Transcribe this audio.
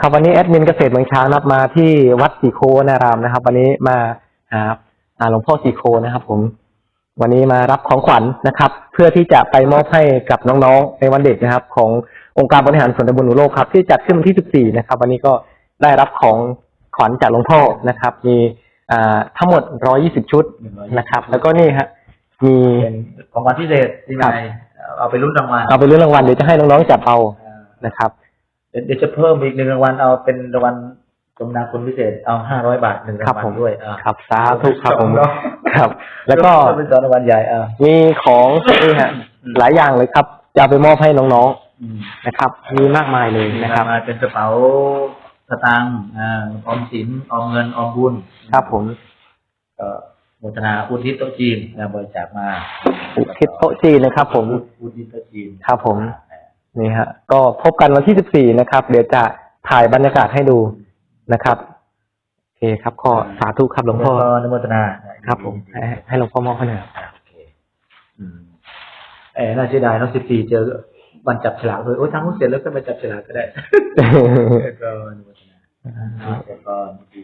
ครับวันนี้แอดมินเกษตรเมืองช้างนับมาที่วัดสีโคนารามนะครับ วันนี้มาหาหาหลวงพ่อสีโคนะครับ ผม วันนี้มารับของขวัญนะครับ เพื่อที่จะไปมอบให้กับน้องๆในวันเด็กนะครับ ขององค์การบริหารส่วนตำบลหนูโลกครับ ที่จัดขึ้นวันที่ 14 นะครับ วันนี้ก็ได้รับของขวัญจากหลวงพ่อนะครับ มีอ่าทั้งหมด 120 ชุดนะครับ แล้วก็นี่ฮะมีเป็นของขวัญพิเศษที่ครัไหบนเอาไปรุ่นรางวัลเอาไปเรื่องรางวัลเดี๋ยวจะให้น้องๆจับเอาอ่านะครับ เดี๋ยวเดี๋ยวจะเพิ่มอีกหนึ่งรางวัลเอาเป็นรางวัลสมนาคุณพิเศษเอาห้าร้อยบาทหนึ่งครัราบงวัผลมด้วยอ่าครับสาธุครับผมเนาะครับ แล้วก็เป็นสองรางวัลใหญ่อ่ามีของนี่ฮะหลายอย่างเลยครับ จะเอาไปมอบให้น้องอืมๆนะครับ มีมากมายเลยนะครับมาเป็นกระเป๋าสตางค์อ่าออมสินออมเงินออมบุญครับผมก็โมทนาอุทิศโต๊ะจีนนะบริจาคมาอุทิศโต๊ะจีนนะครับ ผมอุทิศโต๊ะจีนครับผม นี่ฮะ ก็พบกันวันที่ 14 นะครับ เดี๋ยวจะถ่ายบรรยากาศให้ดูนะครับโอเคครับก็สาธุครับหลวงพ่ออนุโมทนาครับ ผม ให้ให้หลวงพ่อมอบให้หน่อยอ่าโอเคอืมเออน่าเสียดายเนาะสิบสี่เจอวันจับฉลากเลยโอ้ยทางนู้นเสร็จแล้วก็มาจับฉลากก็ได้ก็อนุโมทนาแต่ก็ดี